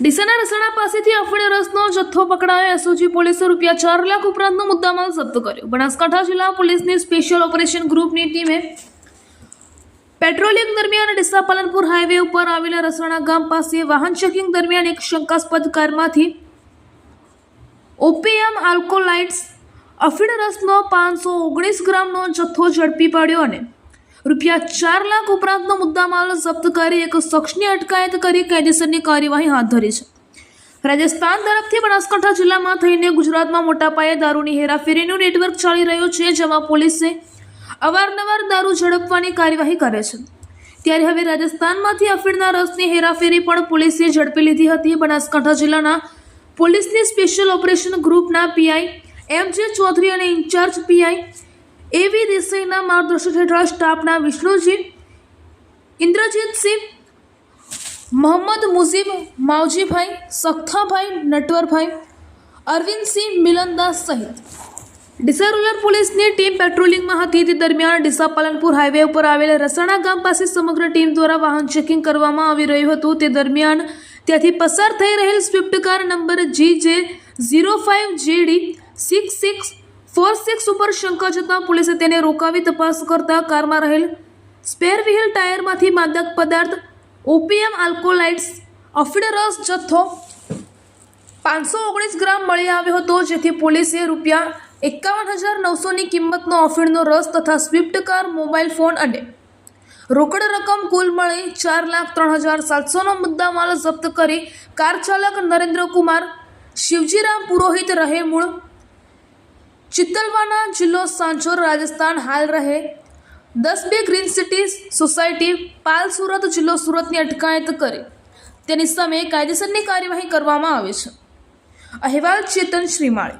ડીસાના રસાણા પાસેથી અફીણ રસનો જથ્થો પકડાયો. એસઓજી પોલીસે રૂપિયા ચાર લાખ ઉપરાંતનો મુદ્દામાલ જપ્ત કર્યો. બનાસકાંઠા જિલ્લા પોલીસની સ્પેશિયલ ઓપરેશન ગ્રુપની ટીમે પેટ્રોલિંગ દરમિયાન ડીસા પાલનપુર હાઈવે ઉપર આવેલા રસાણા ગામ પાસે વાહન ચેકિંગ દરમિયાન એક શંકાસ્પદ કારમાંથી ઓપીએમ આલ્કોલાઇટ્સ, અફીણ રસનો પાંચસો ઓગણીસ ગ્રામનો જથ્થો ઝડપી પાડ્યો અને રૂપિયા ચાર લાખ ઉપરાંતનો મુદ્દામાલ જપ્ત કરી એક શખ્સની અટકાયત કરી કાયદેસરની કાર્યવાહી હાથ ધરી છે. રાજસ્થાન તરફથી બનાસકાંઠા જિલ્લામાં થઈને ગુજરાતમાં મોટા પાયે દારૂની હેરાફેરીનું નેટવર્ક ચાલી રહ્યું છે, જેમાં પોલીસે અવારનવાર દારૂ ઝડપવાની કાર્યવાહી કરે છે. ત્યારે હવે રાજસ્થાનમાંથી અફીણના રસની હેરાફેરી પણ પોલીસે ઝડપી લીધી હતી. બનાસકાંઠા જિલ્લાના પોલીસની સ્પેશિયલ ઓપરેશન ગ્રુપના પીઆઈ એમ જે ચૌધરી અને ઇન્ચાર્જ પીઆઈ એવી દેસાઈના માર્ગદર્શન હેઠળ સ્ટાફના વિષ્ણુજી, ઇન્દ્રજીતસિંહ, મોહમ્મદ મુઝીબ, માવજીભાઈ સખ્થાભાઈ નટવરભાઈ, અરવિંદસિંહ મિલનદાસ સહિત. ડીસા રૂરલ પોલીસની ટીમ પેટ્રોલિંગમાં હતી. તે દરમિયાન ડીસા પાલનપુર હાઈવે ઉપર આવેલ રસાણા ગામ પાસે સમગ્ર ટીમ દ્વારા વાહન ચેકિંગ કરવામાં આવી રહ્યું હતું. તે દરમિયાન ત્યાંથી પસાર થઈ રહેલ Swift car number G J zero five J D six six four six ઉપર શંકા જતાં પોલીસે તેને રોકાવી તપાસ કરતા કારમાં રહેલ સ્પેર વ્હીલ ટાયરમાંથી માદક પદાર્થ ઓપીએમ આલ્કોલાઇટ્સ અફીણ રસ જથ્થો પાંચસો ઓગણીસ ગ્રામ મળી આવ્યો હતો, જેથી પોલીસે રૂપિયા એકાવન હજાર નવસોની કિંમતનો અફીણનો રસ તથા સ્વિફ્ટ કાર, મોબાઈલ ફોન અને રોકડ રકમ કુલ મળી ચાર લાખ ત્રણ હજાર સાતસોનો મુદ્દામાલ જપ્ત કરી કાર ચાલક નરેન્દ્ર કુમાર શિવજીરામ પુરોહિત રહે મૂળ ચિત્તલવાના જિલ્લો સાંચોર રાજસ્થાન હાલ રહે. દસ બે green city society Pal Surat જિલ્લો સુરતની અટકાયત કરી. તેની સામે કાયદેસરની કાર્યવાહી કરવામાં આવે છે. અહેવાલ ચેતન શ્રીમાળી.